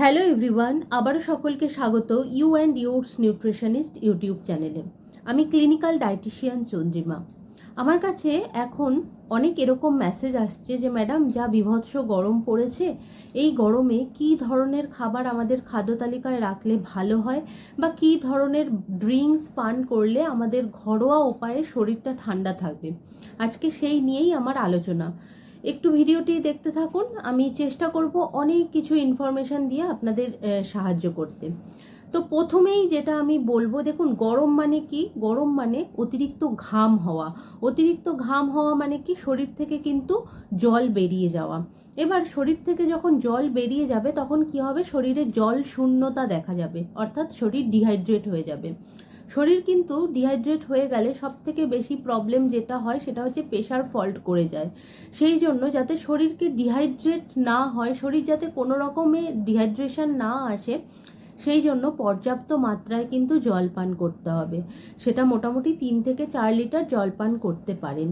Hello everyone, আবারও সকলকে স্বাগত you and yours nutritionist YouTube চ্যানেলে। আমি ক্লিনিক্যাল ডায়েটিশিয়ান চন্দ্রিমা। আমার কাছে এখন অনেক এরকম মেসেজ আসছে যে, ম্যাডাম, যা বিভৎস গরম পড়েছে, এই গরমে কি ধরনের খাবার আমাদের খাদ্য তালিকায় রাখলে ভালো হয়? বা কি ধরনের ড্রিঙ্কস পান করলে আমাদের ঘরোয়া উপায়ে শরীরটা ঠান্ডা থাকবে? আজকে সেই নিয়েই আমার আলোচনা। একটু ভিডিওটি দেখতে থাকুন। আমি চেষ্টা করব অনেক কিছু ইনফরমেশান দিয়ে আপনাদের সাহায্য করতে। তো প্রথমেই যেটা আমি বলব, দেখুন, গরম মানে কি? গরম মানে অতিরিক্ত ঘাম হওয়া। অতিরিক্ত ঘাম হওয়া মানে কি? শরীর থেকে কিন্তু জল বেরিয়ে যাওয়া। এবার শরীর থেকে যখন জল বেরিয়ে যাবে, তখন কি হবে? শরীরে জল শূন্যতা দেখা যাবে। অর্থাৎ শরীর ডিহাইড্রেট হয়ে যাবে। শরীর কিন্তু ডিহাইড্রেট হয়ে গেলে সব থেকে বেশি প্রবলেম যেটা হয় সেটা হচ্ছে প্রেশার ফল্ট করে যায়। সেই জন্য যাতে শরীরকে ডিহাইড্রেট না হয়, শরীর যাতে কোনো রকমে ডিহাইড্রেশন না আসে, সেই জন্য পর্যাপ্ত মাত্রায় কিন্তু জল পান করতে হবে। সেটা মোটামুটি তিন থেকে চার লিটার জল পান করতে পারেন।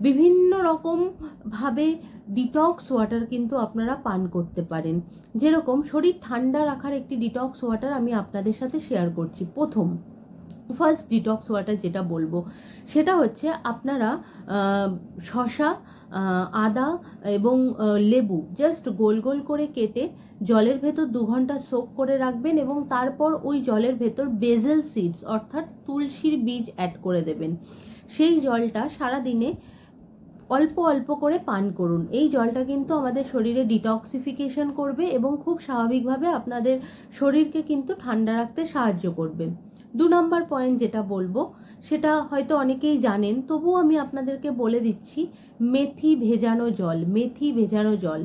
বিভিন্ন রকমভাবে ডিটক্স ওয়াটার কিন্তু আপনারা পান করতে পারেন। যেরকম শরীর ঠান্ডা রাখার একটি ডিটক্স ওয়াটার আমি আপনাদের সাথে শেয়ার করছি। প্রথম ফার্স্ট ডিটক্স ওয়াটার যেটা বলব, সেটা হচ্ছে আপনারা শশা আদা এবং লেবু জাস্ট গোল গোল করে কেটে জলের ভেতর দু ঘণ্টা সোক করে রাখবেন এবং তারপর ওই জলের ভেতর বেজেল সিডস অর্থাৎ তুলসীর বীজ অ্যাড করে দেবেন। সেই জলটা সারা দিনে অল্প অল্প করে পান করুন। এই জলটা কিন্তু আমাদের শরীরে ডিটক্সিফিকেশন করবে এবং খুব স্বাভাবিকভাবে আপনাদের শরীরকে কিন্তু ঠান্ডা রাখতে সাহায্য করবে। দু নম্বর পয়েন্ট যেটা বলব, সেটা হয়তো অনেকেই জানেন, তবুও আমি আপনাদেরকে বলে দিচ্ছি, মেথি ভেজানো জল, মেথি ভেজানো জল।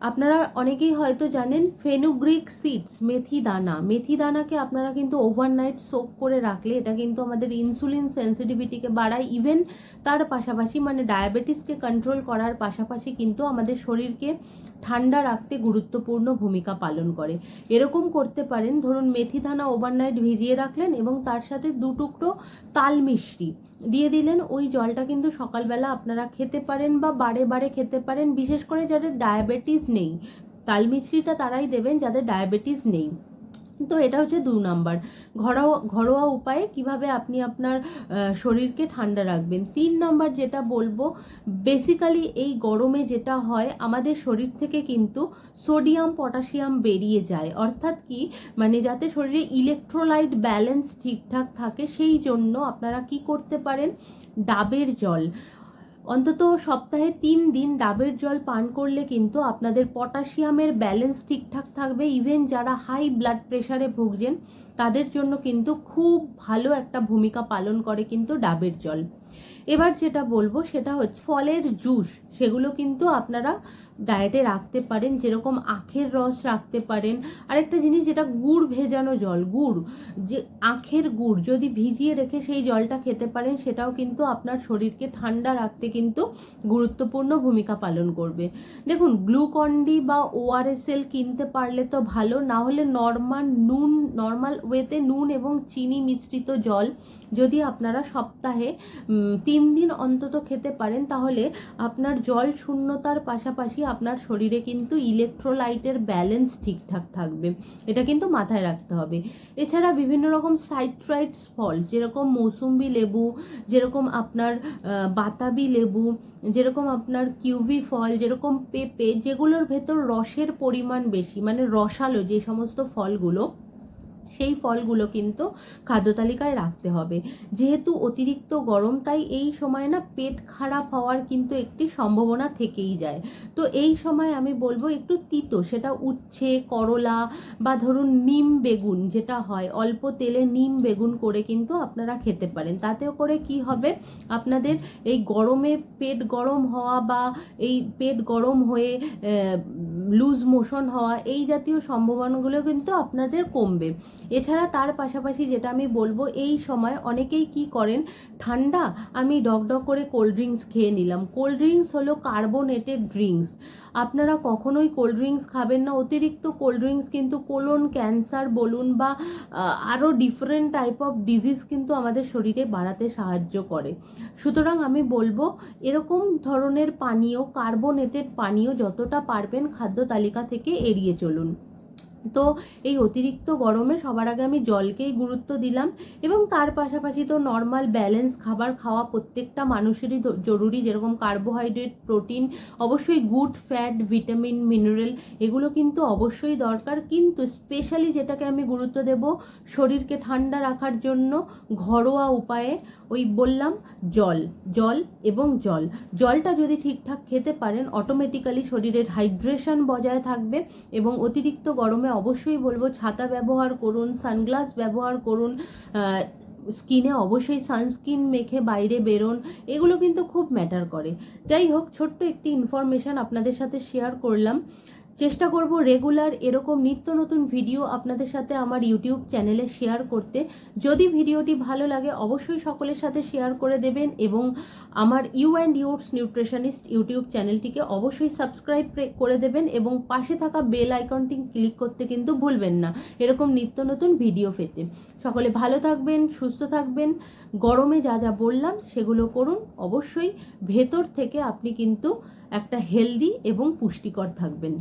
আপনারা অনেকেই হয়তো জানেন ফেনুগ্রিক সিডস মেথি দানা। মেথি দানাকে আপনারা কিন্তু ওভারনাইট সোক করে রাখলে এটা কিন্তু আমাদের ইনসুলিন সেন্সিটিভিটিকে বাড়ায়। ইভেন তার পাশাপাশি মানে ডায়াবেটিসকে কন্ট্রোল করার পাশাপাশি কিন্তু আমাদের শরীরকে ঠান্ডা রাখতে গুরুত্বপূর্ণ ভূমিকা পালন করে। এরকম করতে পারেন, ধরুন মেথি দানা ওভারনাইট ভিজিয়ে রাখলেন এবং তার সাথে দু টুকরো তাল মিষ্টি দিয়ে দিলেন। ওই জলটা কিন্তু সকালবেলা আপনারা খেতে পারেন বা বারে বারে খেতে পারেন, বিশেষ করে যাদের ডায়াবেটিস নেই। তাল মিষ্টিটা তারাই দেবেন, যাদের ডায়াবেটিস নেই। তো এটা হচ্ছে দু নাম্বার। ঘরোয়া ঘরোয়া উপায়ে কীভাবে আপনি আপনার শরীরকে ঠান্ডা রাখবেন। তিন নাম্বার যেটা বলব বেসিক্যালি এই গরমে যেটা হয়, আমাদের শরীর থেকে কিন্তু সোডিয়াম পটাশিয়াম বেরিয়ে যায়। অর্থাৎ কি? মানে যাতে শরীরে ইলেকট্রোলাইট ব্যালেন্স ঠিকঠাক থাকে, সেই জন্য আপনারা কি করতে পারেন? ডাবের জল। অন্তত সপ্তাহে তিন দিন ডাবের জল পান করলে কিন্তু আপনাদের পটাশিয়ামের ব্যালেন্স ঠিকঠাক থাকবে। ইভেন যারা হাই ব্লাড প্রেশারে ভুগছেন তাদের জন্য কিন্তু খুব ভালো একটা ভূমিকা পালন করে কিন্তু ডাবের জল। এবার যেটা বলব সেটা হচ্ছে ফলের জুস, সেগুলো কিন্তু আপনারা ডায়েটে রাখতে পারেন, যেরকম আখের রস রাখতে পারেন। আরেকটা জিনিস যেটা গুড় ভেজানো জল, গুড়, যে আখের গুড় যদি ভিজিয়ে রেখে সেই জলটা খেতে পারেন, সেটাও কিন্তু আপনার শরীরকে ঠান্ডা রাখতে কিন্তু গুরুত্বপূর্ণ ভূমিকা পালন করবে। দেখুন গ্লুকন্ডি বা ওআরএসএল কিনতে পারলে তো ভালো, না হলে নর্মাল নুন, নর্মাল ওয়েতে নুন এবং চিনি মিশ্রিত জল যদি আপনারা সপ্তাহে তিন দিন অন্তত খেতে পারেন, তাহলে আপনার জল শূন্যতার পাশাপাশি আপনার শরীরে কিন্তু ইলেকট্রোলাইটের ব্যালেন্স ঠিকঠাক থাকবে। এটা কিন্তু মাথায় রাখতে হবে। এছাড়া বিভিন্ন রকম সাইট্রাইটস ফল, যেরকম মৌসুম্বি লেবু, যেরকম আপনার বাতাবি লেবু, যেরকম আপনার কিউভি ফল, যেরকম পেঁপে, যেগুলোর ভেতর রসের পরিমাণ বেশি মানে রসালো যে সমস্ত ফলগুলো সেই ফলগুলো কিন্তু খাদ্য তালিকায় রাখতে হবে। যেহেতু অতিরিক্ত গরম, তাই এই সময় না পেট খারাপ হওয়ার কিন্তু একটি সম্ভাবনা থেকেই যায়। তো এই সময় আমি বলব একটু তিতো, সেটা উচ্ছে, করলা বা ধরুন নিম বেগুন যেটা হয়, অল্প তেলে নিম বেগুন করে কিন্তু আপনারা খেতে পারেন। তাতেও করে কি হবে? আপনাদের এই গরমে পেট গরম হওয়া বা এই পেট গরম হয়ে লুজ মোশন হওয়া এই জাতীয় সম্ভাবনাগুলো কিন্তু আপনাদের কমবে। এছাড়া তার পাশাপাশি যেটা আমি বলব, এই সময় অনেকেই কি করেন, ঠান্ডা আমি ডক ডক করে কোল্ড ড্রিঙ্কস খেয়ে নিলাম। কোল্ড ড্রিঙ্কস হলো কার্বোনেটেড ড্রিঙ্কস আপনারা কখনোই কোল্ড ড্রিঙ্কস খাবেন না। অতিরিক্ত কোল্ড ড্রিঙ্কস কিন্তু কোলন ক্যান্সার বলুন বা আরও ডিফারেন্ট টাইপ অফ ডিজিজ কিন্তু আমাদের শরীরে বাড়াতে সাহায্য করে। সুতরাং আমি বলব, এরকম ধরনের পানীয় কার্বোনেটেড পানীয় যতটা পারবেন খাদ্য তালিকা থেকে এড়িয়ে চলুন। তো এই অতিরিক্ত গরমে সবার আগে আমি জলকেই গুরুত্ব দিলাম এবং তার পাশাপাশি তো নর্মাল ব্যালেন্স খাবার খাওয়া প্রত্যেকটা মানুষেরই জরুরি। যেরকম কার্বোহাইড্রেট প্রোটিন অবশ্যই গুড ফ্যাট ভিটামিন মিনারেল এগুলো কিন্তু অবশ্যই দরকার। কিন্তু স্পেশালি যেটাকে আমি গুরুত্ব দেব শরীরকে ঠান্ডা রাখার জন্য ঘরোয়া উপায়ে ওই বললাম জল জল এবং জল। জলটা যদি ঠিকঠাক খেতে পারেন অটোমেটিক্যালি শরীরের হাইড্রেশন বজায় থাকবে এবং অতিরিক্ত গরমে অবশ্যই বলব, ছাতা ব্যবহার করুন, সানগ্লাস ব্যবহার করুন স্কিনে অবশ্যই সানস্ক্রিন মেখে বাইরে বেরোন, এগুলো কিন্তু খুব ম্যাটার করে। যাই হোক, ছোট্ট একটি ইনফরমেশান আপনাদের সাথে শেয়ার করলাম। চেষ্টা করব রেগুলার এরকম নিত্য নতুন ভিডিও আপনাদের সাথে আমার ইউটিউব চ্যানেলে শেয়ার করতে। যদি ভিডিওটি ভালো লাগে, অবশ্যই সকলের সাথে শেয়ার করে দেবেন এবং আমার you and yours nutritionist YouTube চ্যানেলটিকে অবশ্যই সাবস্ক্রাইব করে দেবেন এবং পাশে থাকা বেল আইকনটি ক্লিক করতে কিন্তু ভুলবেন না, এরকম নিত্য নতুন ভিডিও পেতে। সকলে ভালো থাকবেন, সুস্থ থাকবেন, গরমে যা যা বললাম সেগুলো করুন। অবশ্যই ভেতর থেকে আপনি কিন্তু একটা হেলদি এবং পুষ্টিকর থাকবেন।